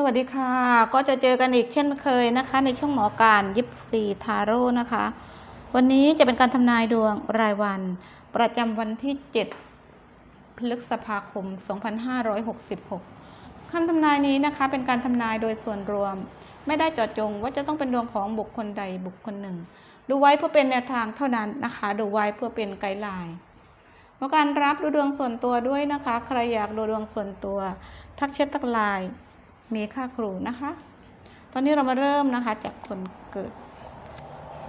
สวัสดีค่ะ ก็จะเจอกันอีกเช่นเคยนะคะ ในช่วงหมอการยิปซีทาโร่นะคะ วันนี้จะเป็นการทำนายดวงรายวัน ประจำวันที่ 7 พฤษภาคม 2566คำทำนายนี้นะคะ เป็นการทำนายโดยส่วนรวม ไม่ได้เจาะจงว่าจะต้องเป็นดวงของบุคคลใดบุคคลหนึ่ง ดูไว้เพื่อเป็นแนวทางเท่านั้นนะคะ ดูไว้เพื่อเป็นไกด์ไลน์หมอการรับดูดวงส่วนตัวด้วยนะคะ ใครอยากดูดวงส่วนตัว ทักแชททักไลน์ มีค่าครูนะคะ ตอนนี้เรามาเริ่มนะคะจากคนเกิด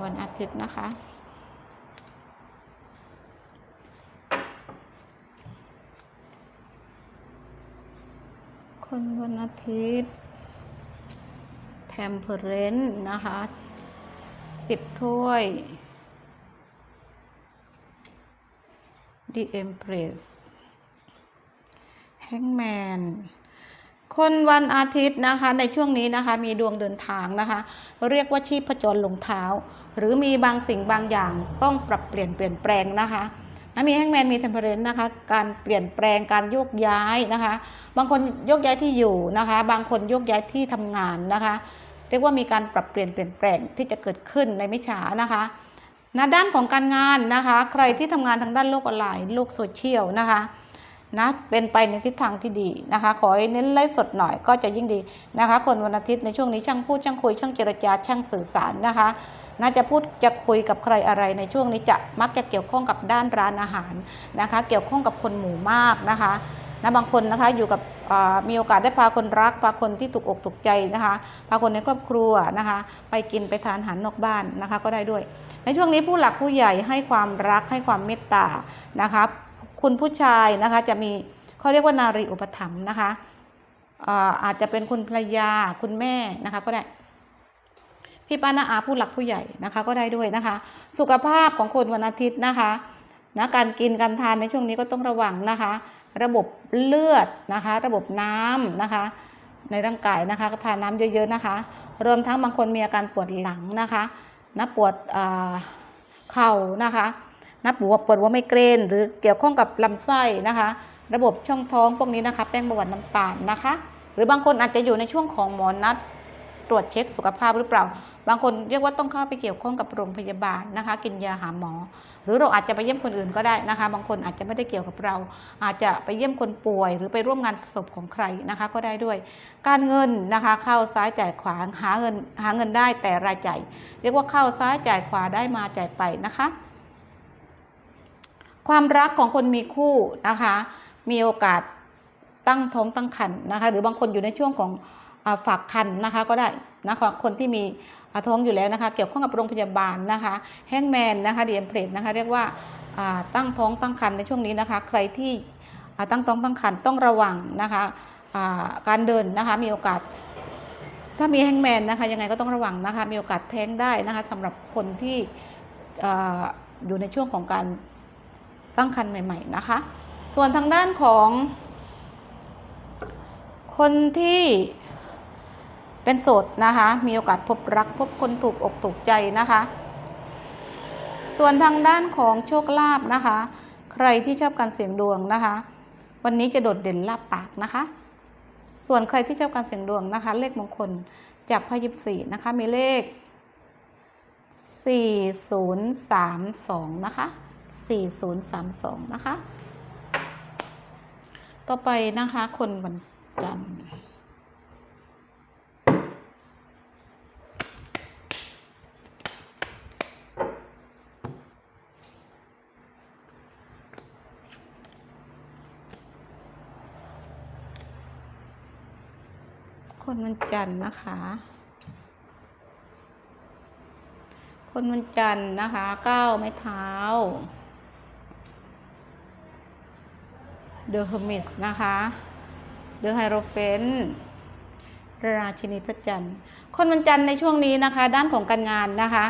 วันอาทิตย์นะคะ คนวันอาทิตย์แทมเพเรนต์นะคะสิบถ้วย The Empress Hangman คนวันอาทิตย์นะคะในช่วงนี้นะคะมีดวงเดินทางนะคะ เรียกว่าชีพจรลงเท้า หรือมีบางสิ่งบางอย่างต้องปรับเปลี่ยนเปลี่ยนแปลงนะคะนะมีแฮงแมนมีเทมเพอเรนต์นะคะ การเปลี่ยนแปลงการโยกย้ายนะคะ บางคนโยกย้ายที่อยู่นะคะ บางคนโยกย้ายที่ทำงานนะคะ เรียกว่ามีการปรับเปลี่ยนเปลี่ยนแปลงที่จะเกิดขึ้นในไม่ช้านะคะนะด้านของการงานนะคะ ใครที่ทำงานทางด้านโลกออนไลน์โลกโซเชียลนะคะ นะเป็นไปในทิศทางที่ดีนะคะ ขอให้เน้นไลฟ์สดหน่อยก็จะยิ่งดีนะคะ คนวันอาทิตย์ในช่วงนี้ช่างพูดช่างคุยช่างเจรจาช่างสื่อสารนะคะ น่าจะพูดจะคุยกับใครอะไรในช่วงนี้จะมักจะเกี่ยวข้องกับด้านร้านอาหารนะคะ เกี่ยวข้องกับคนหมู่มากนะคะนะบางคนนะคะอยู่กับมีโอกาสได้พาคนรัก พาคนที่ถูกอกถูกใจนะคะ พาคนในครอบครัวนะคะ ไปกินไปทานอาหารนอกบ้านนะคะก็ได้ด้วย ในช่วงนี้ผู้หลักผู้ใหญ่ให้ความรักให้ความเมตตานะคะ คุณผู้ชายนะคะจะมีเขาเรียกว่านารีอุปถัมภ์นะคะอาจจะเป็นคุณภรรยาคุณแม่นะคะก็ได้พี่ป้าน้าอาผู้หลักผู้ใหญ่นะคะก็ได้ด้วยนะคะ สุขภาพของคนวันอาทิตย์นะคะนะการกินการทานในช่วงนี้ก็ต้องระวังนะคะ ระบบเลือดนะคะ ระบบน้ำนะคะ ในร่างกายนะคะก็ทานน้ำเยอะๆนะคะ รวมทั้งบางคนมีอาการปวดหลังนะคะนะปวดอ่าเข่านะคะ นะปวดปวดว่าไม่เกรนหรือเกี่ยวข้องกับลำไส้นะคะ ระบบช่องท้องพวกนี้นะคะ แป้งเบาหวานน้ำตาลนะคะ หรือบางคนอาจจะอยู่ในช่วงของหมอนัดตรวจเช็คสุขภาพหรือเปล่า บางคนเรียกว่าต้องเข้าไปเกี่ยวข้องกับโรงพยาบาลนะคะ กินยาหาหมอ หรือเราอาจจะไปเยี่ยมคนอื่นก็ได้นะคะ บางคนอาจจะไม่ได้เกี่ยวกับเรา อาจจะไปเยี่ยมคนป่วย หรือไปร่วมงานศพของใครนะคะ ก็ได้ด้วย การเงินนะคะเข้าซ้ายจ่ายขวาหาเงินหาเงินได้แต่รายจ่ายเรียกว่าเข้าซ้ายจ่ายขวาได้มาจ่ายไปนะคะ ความรักของคนมีคู่นะคะ มีโอกาสตั้งท้องตั้งครรภ์นะคะ หรือบางคนอยู่ในช่วงของฝากคันนะคะก็ได้นะคะคนที่มีท้องอยู่แล้วนะคะ เกี่ยวข้องกับโรงพยาบาลนะคะแฮงแมนนะคะเดีเอ็มเพลนะคะเรียกว่าตั้งท้องตั้งครรภ์ในช่วงนี้นะคะ ใครที่ตั้งท้องตั้งครรภ์ต้องระวังนะคะการเดินนะคะมีโอกาส ถ้ามีแฮงแมนนะคะยังไงก็ต้องระวังนะคะมีโอกาสแท้งได้นะคะสำหรับคนที่อยู่ในช่วงของการ ตั้งครรภ์ใหม่ ๆ นะคะ ส่วนทางด้านของ คนที่เป็นโสดนะคะ มีโอกาสพบรักพบคนถูกอกถูกใจนะคะ ส่วนทางด้านของโชคลาภนะคะ ใครที่ชอบการเสี่ยงดวงนะคะ วันนี้จะโดดเด่นลาบปากนะคะ ส่วนใครที่ชอบการเสี่ยงดวงนะคะ เลขมงคลจากพยิบสี่นะคะมีเลข 4032 นะคะ 4032 นะคะ ต่อไปนะคะ คนวันจันทร์คนวันจันทร์นะคะ คนวันจันทร์นะคะเก้าไม้เท้า The Hermes นะคะ The Hierophant ราชินีพระจันทร์คนวันจันทร์ในช่วงนี้นะคะ ด้านของการงานนะคะ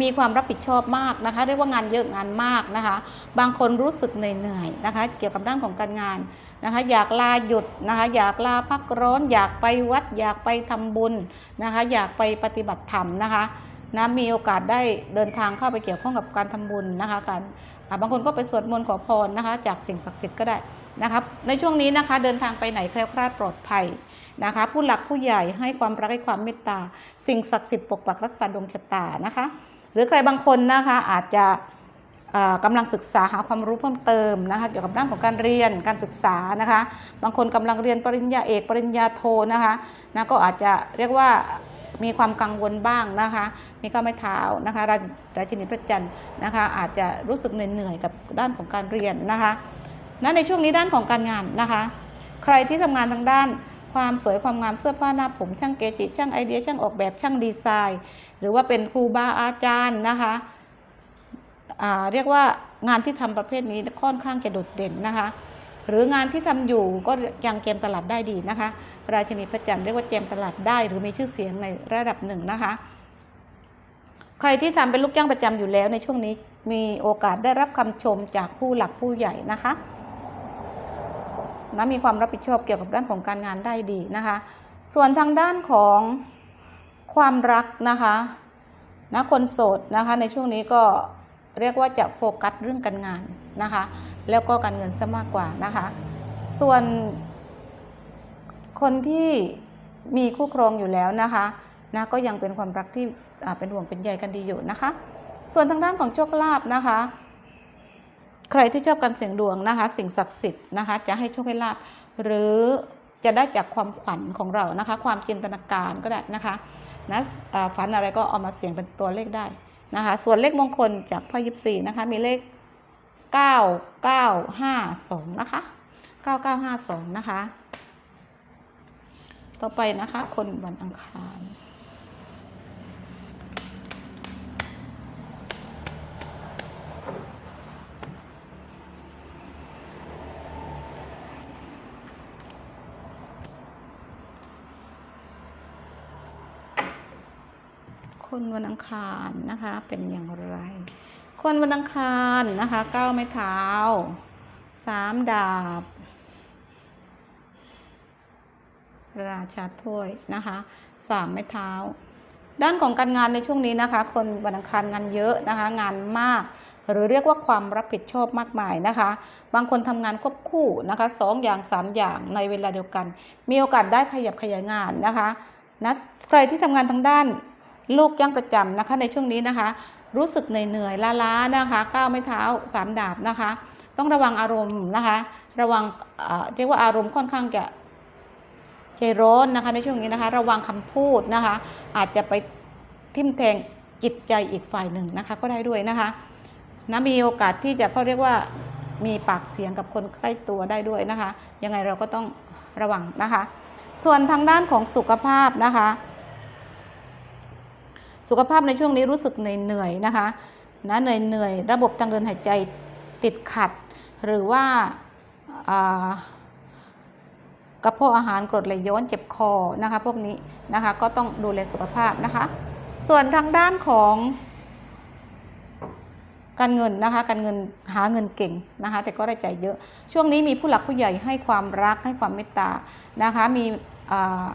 มีความรับผิดชอบมากนะคะเรียกว่างานเยอะงานมากนะคะ บางคนรู้สึกเหนื่อยๆนะคะ เกี่ยวกับด้านของการงานนะคะ อยากลาหยุดนะคะ อยากลาพักร้อน อยากไปวัด อยากไปทำบุญนะคะ อยากไปปฏิบัติธรรมนะคะนะมีโอกาสได้เดินทางเข้าไปเกี่ยวข้องกับการทำบุญนะคะการบางคนก็ไปสวดมนต์ขอพรนะคะ จากสิ่งศักดิ์สิทธิ์ก็ได้ นะครับในช่วงนี้นะคะเดินทางไปไหนแคล้วคลาดปลอดภัยนะคะผู้หลักผู้ใหญ่ให้ความรักให้ความเมตตา สิ่งศักดิ์สิทธิ์ปกปักรักษาดวงชะตานะคะ หรือใครบางคนนะคะอาจจะเอ่อกำลังศึกษาหาความรู้เพิ่มเติมนะคะเกี่ยวกับด้านของการเรียนการศึกษานะคะ บางคนกำลังเรียนปริญญาเอกปริญญาโทนะคะนะก็อาจจะเรียกว่ามีความกังวลบ้างนะคะ มีข้าวไม่เท้านะคะราราชินีพระจันทร์นะคะอาจจะรู้สึกเหนื่อยๆกับด้านของการเรียนนะคะ นะในช่วงนี้ด้านของการงานนะคะ ใครที่ทำงานทางด้านความสวยความงามเสื้อผ้าหน้าผม ช่างเกจิ ช่างไอเดีย ช่างออกแบบช่างดีไซน์ หรือว่าเป็นครูบาอาจารย์นะคะอ่าเรียกว่างานที่ทำประเภทนี้ค่อนข้างจะโดดเด่นนะคะ หรืองานที่ทำอยู่ก็ยังเกมตลาดได้ดีนะคะ ราชินีพระจันทร์เรียกว่าเกมตลาดได้ หรือมีชื่อเสียงในระดับหนึ่งนะคะ ใครที่ทำเป็นลูกจ้างประจำอยู่แล้วในช่วงนี้มีโอกาสได้รับคำชมจากผู้หลักผู้ใหญ่นะคะ นะมีความรับผิดชอบเกี่ยวกับด้านของการงานได้ดีนะคะ ส่วนทางด้านของความรักนะคะนะคนโสดนะคะในช่วงนี้ก็เรียกว่าจะโฟกัสเรื่องการงานนะคะ แล้วก็การเงินซะมากกว่านะคะ ส่วนคนที่มีคู่ครองอยู่แล้วนะคะนะก็ยังเป็นความรักที่เป็นห่วงเป็นใยกันดีอยู่นะคะ ส่วนทางด้านของโชคลาภนะคะ ใครที่ชอบการเสี่ยงดวงนะคะ สิ่งศักดิ์สิทธิ์นะคะ จะให้โชคให้ลาภหรือจะได้จากความฝันของเรานะคะ ความจินตนาการก็ได้นะคะนะฝันอะไรก็เอามาเสี่ยงเป็นตัวเลขได้นะคะ ส่วนเลขมงคลจากพ่อยิปซีนะคะ มีเลข 9952 นะคะ 9952 นะคะ ต่อไปนะคะ คนวันอังคาร คนวันอังคารนะคะเป็นอย่างไร คนวันอังคารนะคะเก้าไม้เท้าสามดาบ ราชาถ้วยนะคะสามไม้เท้า ด้านของการงานในช่วงนี้นะคะ คนวันอังคารงานเยอะนะคะ งานมาก หรือเรียกว่าความรับผิดชอบมากมายนะคะ บางคนทำงานควบคู่นะคะสองอย่างสามอย่างในเวลาเดียวกัน มีโอกาสได้ขยับขยายงานนะคะนะใครที่ทำงานทางด้าน ลูกย่างประจำนะคะในช่วงนี้นะคะ รู้สึกเหนื่อยๆล้าๆนะคะก้าวไม่เท้าสามดาบนะคะ ต้องระวังอารมณ์นะคะ ระวังเอ่อเรียกว่าอารมณ์ค่อนข้างจะใจร้อนนะคะในช่วงนี้นะคะ ระวังคำพูดนะคะ อาจจะไปทิ่มแทงจิตใจอีกฝ่ายหนึ่งนะคะ ก็ได้ด้วยนะคะนะมีโอกาสที่จะเขาเรียกว่ามีปากเสียงกับคนใกล้ตัวได้ด้วยนะคะ ยังไงเราก็ต้องระวังนะคะ ส่วนทางด้านของสุขภาพนะคะ สุขภาพในช่วงนี้รู้สึกเหนื่อยๆนะคะนะเหนื่อยๆระบบทางเดินหายใจติดขัด หรือว่าากระเพาะอาหารกรดไหลย้อนเจ็บคอนะคะพวกนี้นะคะก็ต้องดูแลสุขภาพนะคะ ส่วนทางด้านของการเงินนะคะการเงินหาเงินเก่งนะคะแต่ก็ได้ใจายเยอะ ช่วงนี้มีผู้หลักผู้ใหญ่ให้ความรักให้ความเมตตานะคะมีอ่า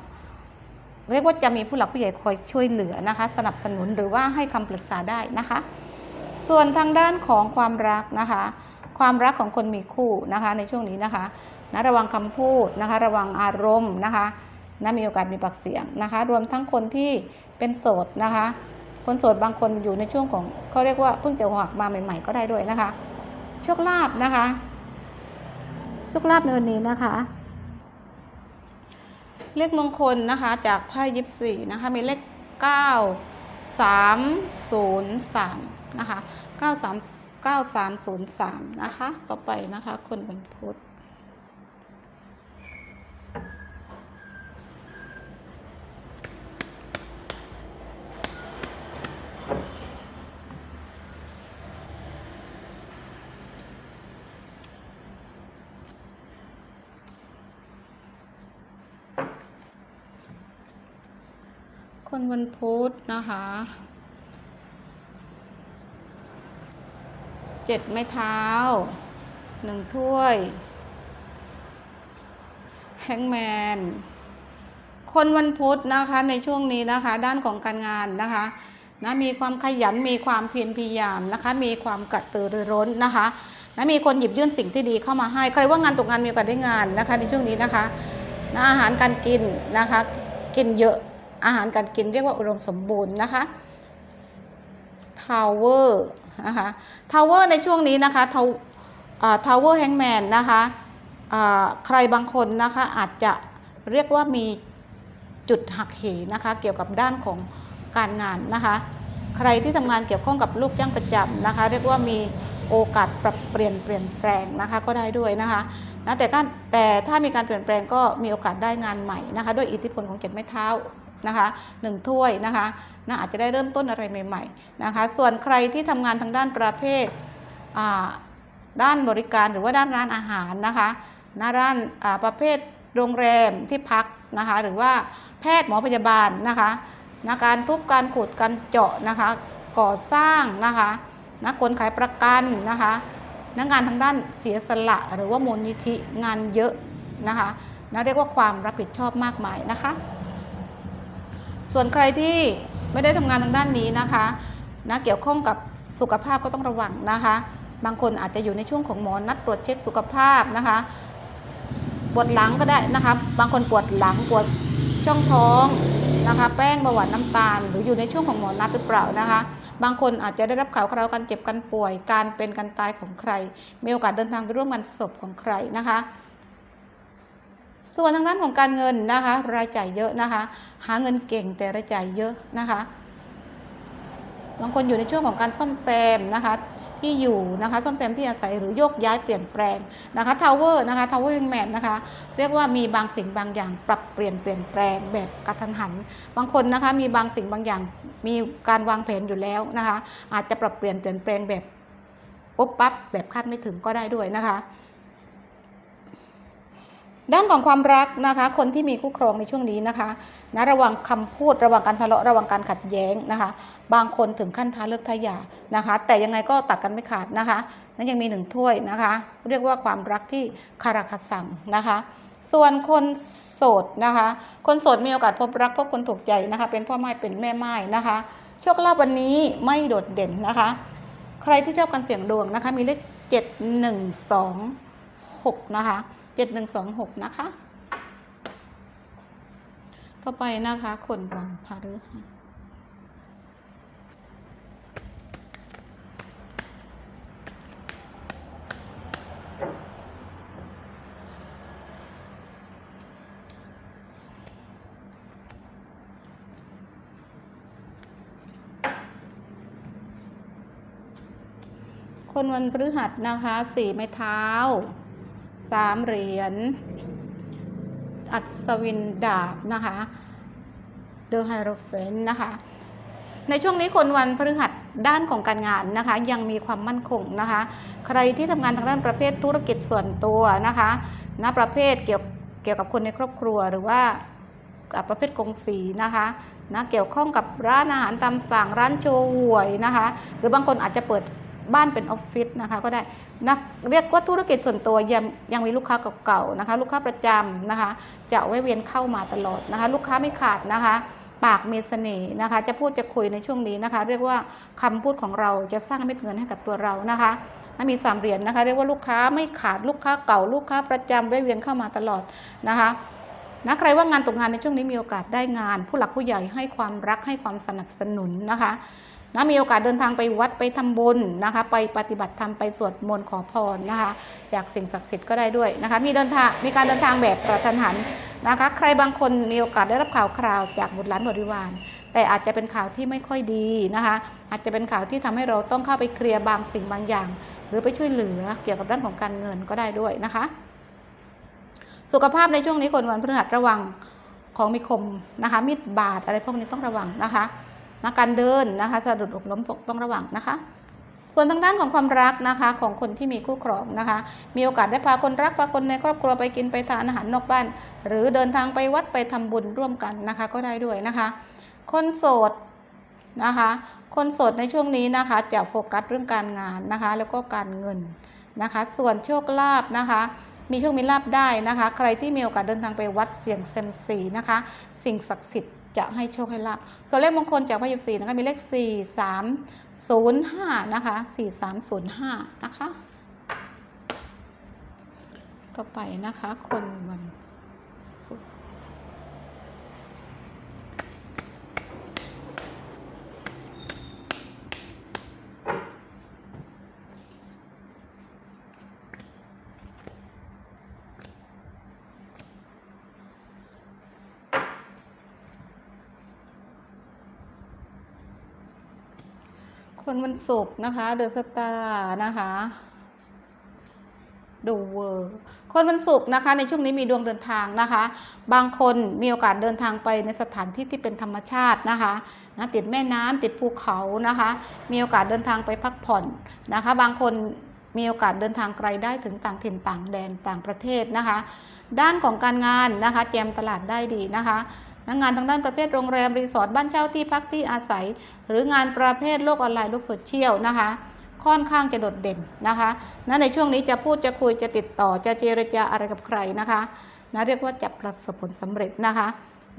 เรียกว่าจะมีผู้หลักผู้ใหญ่คอยช่วยเหลือนะคะ สนับสนุนหรือว่าให้คำปรึกษาได้นะคะ ส่วนทางด้านของความรักนะคะ ความรักของคนมีคู่นะคะในช่วงนี้นะคะนะระวังคำพูดนะคะ ระวังอารมณ์นะคะนะมีโอกาสมีปากเสียงนะคะ รวมทั้งคนที่เป็นโสดนะคะ คนโสดบางคนอยู่ในช่วงของเขาเรียกว่าเพิ่งจะหักมาใหม่ ๆ ก็ได้ด้วยนะคะโชคลาภนะคะโชคลาภในวันนี้นะคะ เลขมงคลนะคะจากไพ่ยิปซีนะคะมีเลข 9 3 0 3 นะคะ 9 3 9 3 0 3 นะคะ ต่อไปนะคะ คนเป็นพุทธ วันพุธนะคะเจ็ดไม้เท้าหนึ่งถ้วยแฮงแมนคนวันพุธนะคะในช่วงนี้นะคะ ด้านของการงานนะคะนะมีความขยันมีความเพียรพยายามนะคะ มีความกระตือรือร้นนะคะนะมีคนหยิบยื่นสิ่งที่ดีเข้ามาให้ ใครว่างานตกงานมีโอกาสได้งานนะคะ ในช่วงนี้นะคะนะอาหารการกินนะคะ กินเยอะ อาหารการกินเรียกว่าอุดมสมบูรณ์นะคะทาวเวอร์นะคะทาวเวอร์ในช่วงนี้นะคะทาวเวอร์แฮงแมนนะคะใครบางคนนะคะอาจจะเรียกว่ามีจุดหักเหนะคะเกี่ยวกับด้านของการงานนะคะใครที่ทำงานเกี่ยวข้องกับลูกจ้างประจำนะคะ เรียกว่ามีโอกาสปรับเปลี่ยนเปลี่ยนแปลงนะคะก็ได้ด้วยนะคะนะแต่ก็แต่ถ้ามีการเปลี่ยนแปลงก็มีโอกาสได้งานใหม่นะคะ ด้วยอิทธิพลของเจ็ดไม้เท้า นะคะหนึ่งถ้วยนะคะนะอาจจะได้เริ่มต้นอะไรใหม่ๆนะคะส่วนใครที่ทำงานทางด้านประเภทด้านบริการหรือว่าด้านร้านอาหารนะคะนะด้านประเภทโรงแรมที่พักนะคะหรือว่าแพทย์หมอพยาบาลนะคะนะการทุบการขุดการเจาะนะคะก่อสร้างนะคะนะคนขายประกันนะคะนักงานทางด้านเสียสละหรือว่ามูลนิธิงานเยอะนะคะนะเรียกว่าความรับผิดชอบมากมายนะคะ ส่วนใครที่ไม่ได้ทำงานทางด้านนี้นะคะนะเกี่ยวข้องกับสุขภาพก็ต้องระวังนะคะ บางคนอาจจะอยู่ในช่วงของหมอนัดตรวจเช็คสุขภาพนะคะ ปวดหลังก็ได้นะคะ บางคนปวดหลังปวดช่องท้องนะคะ แป้งเบาหวานน้ำตาล หรืออยู่ในช่วงของหมอนัดหรือเปล่านะคะ บางคนอาจจะได้รับข่าวคราวการเจ็บการป่วย การเป็นการตายของใคร มีโอกาสเดินทางไปร่วมงานศพของใครนะคะ ส่วนทางด้านของการเงินนะคะ รายจ่ายเยอะนะคะ หาเงินเก่งแต่รายจ่ายเยอะนะคะบางคนอยู่ในช่วงของการซ่อมแซมนะคะ ที่อยู่นะคะซ่อมแซมที่อาศัยหรือโยกย้ายเปลี่ยนแปลงนะคะทาวเวอร์นะคะทาวเวอร์แมนนะคะเรียกว่ามีบางสิ่งบางอย่างปรับเปลี่ยนเปลี่ยนแปลงแบบกระทันหัน บางคนนะคะมีบางสิ่งบางอย่างมีการวางแผนอยู่แล้วนะคะ อาจจะปรับเปลี่ยนเปลี่ยนแปลงแบบปุ๊บปั๊บแบบคาดไม่ถึงก็ได้ด้วยนะคะ ด้านของความรักนะคะ คนที่มีคู่ครองในช่วงนี้นะคะนะระวังคำพูดระวังการทะเลาะระวังการขัดแย้งนะคะ บางคนถึงขั้นท้าเลิกทายานะคะ แต่ยังไงก็ตัดกันไม่ขาดนะคะนั้นยังมีหนึ่งถ้วยนะคะ เรียกว่าความรักที่คาราคาสังนะคะ ส่วนคนโสดนะคะ คนโสดมีโอกาสพบรักพบคนถูกใจนะคะ เป็นพ่อไม้เป็นแม่ไม้นะคะโชคลาภวันนี้ไม่โดดเด่นนะคะ ใครที่ชอบการเสี่ยงดวงนะคะ มีเลขเจ็ดหนึ่งสองหกนะคะ เจ็ดหนึ่งสองหกนะคะ ต่อไปนะคะคนวันพฤหัสคนวันพฤหัสนะคะ สี่ไม้เท้า สามเหรียญ อัศวินดาบนะคะเดอะไฮโรเฟนนะคะ ในช่วงนี้คนวันพฤหัสด้านของการงานนะคะ ยังมีความมั่นคงนะคะ ใครที่ทำงานทางด้านประเภทธุรกิจส่วนตัวนะคะนะประเภทเกี่ยวเกี่ยวกับคนในครอบครัวหรือว่าประเภทกงสีนะคะนะเกี่ยวข้องกับร้านอาหารตามสั่งร้านโชว์หวยนะคะ หรือบางคนอาจจะเปิด บ้านเป็นออฟฟิศนะคะก็ได้นะเรียกว่าธุรกิจส่วนตัวยังยังมีลูกค้าเก่าๆนะคะลูกค้าประจำนะคะจะแวะเวียนเข้ามาตลอดนะคะ ลูกค้าไม่ขาดนะคะปากมีเสน่ห์นะคะ จะพูดจะคุยในช่วงนี้นะคะ เรียกว่าคำพูดของเราจะสร้างเม็ดเงินให้กับตัวเรานะคะถ้ามีสามเหรียญนะคะ เรียกว่าลูกค้าไม่ขาดลูกค้าเก่า ลูกค้าประจำแวะเวียนเข้ามาตลอดนะคะนะใครว่างานตกงานในช่วงนี้มีโอกาสได้งาน ผู้หลักผู้ใหญ่ให้ความรักให้ความสนับสนุนนะคะ นะมีโอกาสเดินทางไปวัดไปทำบุญนะคะ ไปปฏิบัติธรรมไปสวดมนต์ขอพรนะคะ จากสิ่งศักดิ์สิทธิ์ก็ได้ด้วยนะคะ มีเดินทางมีการเดินทางแบบกระทันหันนะคะ ใครบางคนมีโอกาสได้รับข่าวคราวจากบุตรหลานบริวาร แต่อาจจะเป็นข่าวที่ไม่ค่อยดีนะคะ อาจจะเป็นข่าวที่ทำให้เราต้องเข้าไปเคลียร์บางสิ่งบางอย่าง หรือไปช่วยเหลือเกี่ยวกับด้านของการเงินก็ได้ด้วยนะคะ สุขภาพในช่วงนี้คนวันพฤหัสระวังของมีคมนะคะมีดบาดอะไรพวกนี้ต้องระวังนะคะ นะการเดินนะคะสะดุดอกล้มตกต้องระวังนะคะ ส่วนทางด้านของความรักนะคะของคนที่มีคู่ครองนะคะ มีโอกาสได้พาคนรักพาคนในครอบครัวไปกินไปทานอาหารนอกบ้าน หรือเดินทางไปวัดไปทำบุญร่วมกันนะคะ ก็ได้ด้วยนะคะ คนโสดนะคะ คนโสดในช่วงนี้นะคะจะโฟกัสเรื่องการงานนะคะ แล้วก็การเงินนะคะ ส่วนโชคลาภนะคะมีโชคมีลาภได้นะคะ ใครที่มีโอกาสเดินทางไปวัดเสี่ยงเซมซีนะคะ สิ่งศักดิ์สิทธิ์ จะให้โชคให้ลาบส่วนเลขมงคลจากพระยิบสี่นะคะมีเลข 4 3 0 5 นะคะ 4 3 0 5 นะคะ ต่อไปนะคะ คนวัน คนวันศุกร์นะคะเดอะสตาร์นะคะดูเวอร์คนวันศุกร์นะคะในช่วงนี้มีดวงเดินทางนะคะ บางคนมีโอกาสเดินทางไปในสถานที่ที่เป็นธรรมชาตินะคะนะติดแม่น้ำติดภูเขานะคะ มีโอกาสเดินทางไปพักผ่อนนะคะ บางคนมีโอกาสเดินทางไกลได้ถึงต่างถิ่นต่างแดนต่างประเทศนะคะ ด้านของการงานนะคะแจมตลาดได้ดีนะคะ งานทางด้านประเภทโรงแรมรีสอร์ทบ้านเช่าที่พักที่อาศัย หรืองานประเภทโลกออนไลน์โลกโซเชียลนะคะค่อนข้างจะโดดเด่นนะคะนะในช่วงนี้จะพูดจะคุยจะติดต่อจะเจรจาอะไรกับใครนะคะนะเรียกว่าจะประสบผลสำเร็จนะคะ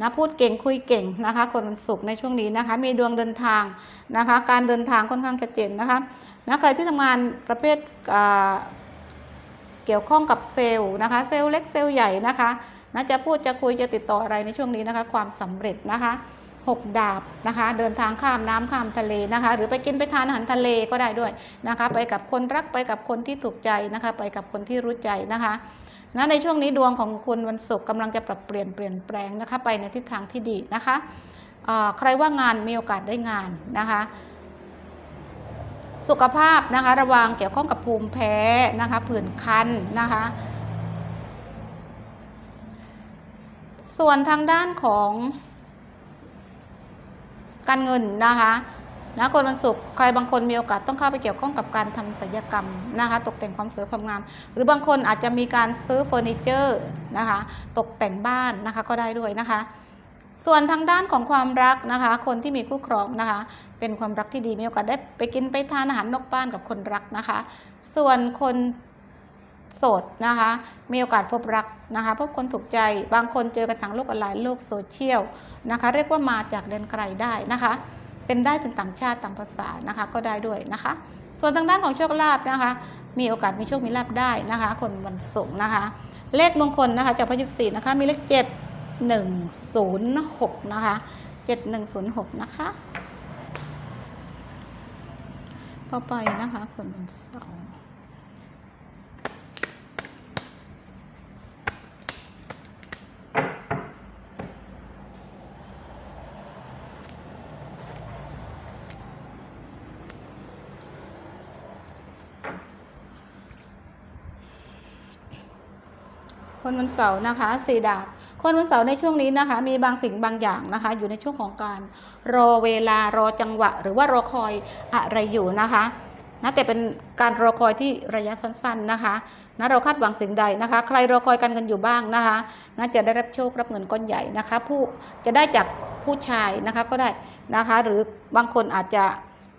นะพูดเก่งคุยเก่งนะคะ คนวันศุกในช่วงนี้นะคะ มีดวงเดินทางนะคะ การเดินทางค่อนข้างชัดเจนนะคะนะใครที่ทำงานประเภทเกี่ยวข้องกับเซลล์นะคะ เซลล์เล็กเซลล์ใหญ่นะคะ นะจะพูดจะคุยจะติดต่ออะไรในช่วงนี้นะคะ ความสำเร็จนะคะหกดาบนะคะ เดินทางข้ามน้ำข้ามทะเลนะคะ หรือไปกินไปทานอาหารทะเลก็ได้ด้วยนะคะ ไปกับคนรักไปกับคนที่ถูกใจนะคะ ไปกับคนที่รู้ใจนะคะนะในช่วงนี้ดวงของคุณวันศุกร์กำลังจะปรับเปลี่ยนเปลี่ยนแปลงนะคะ ไปในทิศทางที่ดีนะคะใครว่างานมีโอกาสได้งานนะคะสุขภาพนะคะระวังเกี่ยวข้องกับภูมิแพ้นะคะผื่นคันนะคะ ส่วนทางด้านของการเงินนะคะนะคนวันศุกร์ใครบางคนมีโอกาสต้องเข้าไปเกี่ยวข้องกับการทำศัลยกรรมนะคะ ตกแต่งความสวยความงาม หรือบางคนอาจจะมีการซื้อเฟอร์นิเจอร์นะคะ ตกแต่งบ้านนะคะก็ได้ด้วยนะคะ ส่วนทางด้านของความรักนะคะ คนที่มีคู่ครองนะคะ เป็นความรักที่ดีมีโอกาสได้ไปกินไปทานอาหารนอกบ้านกับคนรักนะคะ ส่วนคน สดนะคะ มีโอกาสพบรักนะคะ พบคนถูกใจ บางคนเจอกันทางโลกออนไลน์โลกโซเชียลนะคะ เรียกว่ามาจากแดนไกลได้นะคะ เป็นได้ถึงต่างชาติต่างภาษานะคะ ก็ได้ด้วยนะคะ ส่วนทางด้านของโชคลาภนะคะ มีโอกาสมีโชคมีลาภได้นะคะ คนวันศุกร์นะคะ เลขมงคลนะคะจากพระยิบสี่นะคะ มีเลขเจ็ดหนึ่งศูนย์หกนะคะเจ็ดหนึ่งศูนย์หกนะคะ ต่อไปนะคะคนวันเสาร์ คนวันเสาร์นะคะสี่ดาบคนวันเสาร์ในช่วงนี้นะคะ มีบางสิ่งบางอย่างนะคะ อยู่ในช่วงของการรอเวลารอจังหวะ หรือว่ารอคอยอะไรอยู่นะคะนะแต่เป็นการรอคอยที่ระยะสั้นๆนะคะนะเราคาดหวังสิ่งใดนะคะ ใครรอคอยการเงินอยู่บ้างนะคะนะจะได้รับโชครับเงินก้อนใหญ่นะคะ ผู้จะได้จากผู้ชายนะคะก็ได้นะคะ หรือบางคนอาจจะ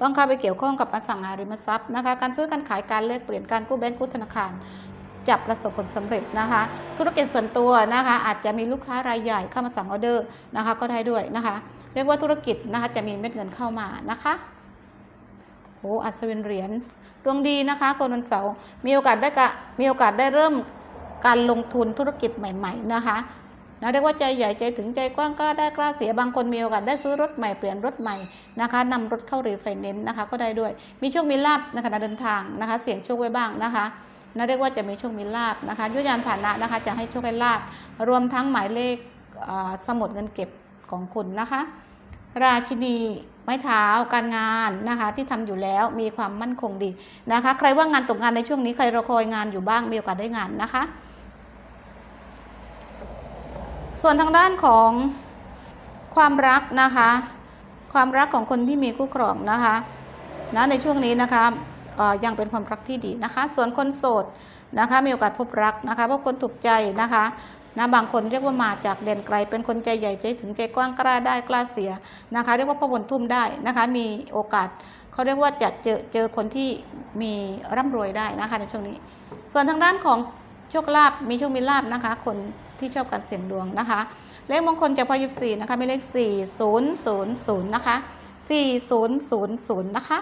ต้องเข้าไปเกี่ยวข้องกับอสังหาริมทรัพย์นะคะ การซื้อการขายการแลกเปลี่ยนการกู้แบงก์กู้ธนาคาร จะประสบผลสำเร็จนะคะ ธุรกิจส่วนตัวนะคะ อาจจะมีลูกค้ารายใหญ่เข้ามาสั่งออเดอร์นะคะ ก็ได้ด้วยนะคะ เรียกว่าธุรกิจนะคะจะมีเม็ดเงินเข้ามานะคะโอ้อัศวินเหรียญดวงดีนะคะคนวันเสาร์มีโอกาสได้กะมีโอกาสได้เริ่มการลงทุนธุรกิจใหม่ ๆ นะคะนะเรียกว่าใจใหญ่ใจถึงใจกว้างก็ได้กล้าเสียบางคนมีโอกาสได้ซื้อรถใหม่เปลี่ยนรถใหม่นะคะนำรถเข้ารีไฟแนนซ์นะคะ ก็ได้ด้วย มีโชคมีลาบในขณะเดินทางนะคะ เสี่ยงโชคไว้บ้างนะคะ นะเรียกว่าจะมีโชคมีลาบนะคะยุยานผ่านะนะคะจะให้โชคให้ลาบรวมทั้งหมายเลขสมุดเงินเก็บของคุณนะคะ ราชินีไม้เท้าการงานนะคะที่ทำอยู่แล้วมีความมั่นคงดีนะคะ ใครว่างงานตกงานในช่วงนี้ใครรอคอยงานอยู่บ้างมีโอกาสได้งานนะคะ ส่วนทางด้านของความรักนะคะ ความรักของคนที่มีคู่ครองนะคะนะในช่วงนี้นะคะ ยังเป็นความรักที่ดีนะคะ ส่วนคนโสดนะคะมีโอกาสพบรักนะคะพบคนถูกใจนะคะนะบางคนเรียกว่ามาจากแดนไกล เป็นคนใจใหญ่ใจถึงใจกว้างกล้าได้กล้าเสียนะคะ เรียกว่าพ่อบนทุ่มได้นะคะ มีโอกาสเขาเรียกว่าจะเจอเจอคนที่มีร่ำรวยได้นะคะในช่วงนี้ ส่วนทางด้านของโชคลาภมีโชคมีลาภนะคะ คนที่ชอบการเสี่ยงดวงนะคะ เลขมงคลจากพยิบสี่นะคะมีเลขสี่ศูนย์ศูนย์ศูนย์นะคะสี่ศูนย์ศูนย์ศูนย์นะคะ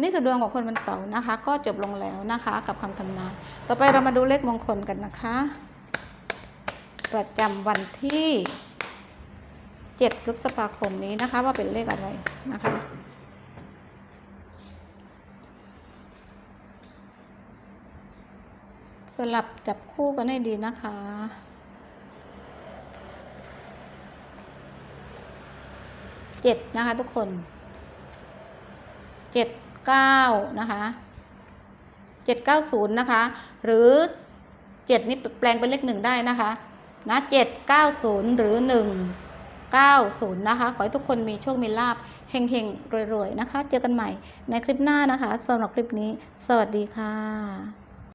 นี่คือดวงของคนวันเสาร์นะคะ ก็จบลงแล้วนะคะ กับคำทำนายต่อไปเรามาดูเลขมงคลกันนะคะ ประจำวันที่ 7 พฤษภาคมนี้นะคะ ว่าเป็นเลขอะไรนะคะสลับจับคู่กันให้ดีนะคะ เจ็ดนะคะทุกคน เจ็ด เก้านะคะเจ็ดเก้าศูนย์นะคะ หรือเจ็ดนี่แปลงเป็นเลขหนึ่งได้นะคะนะเจ็ดเก้าศูนย์หรือหนึ่งเก้าศูนย์นะคะ ขอให้ทุกคนมีโชค มีลาบเฮงๆ รวย ๆ นะคะ เจอกันใหม่ในคลิปหน้านะคะสำหรับคลิปนี้ สวัสดีค่ะ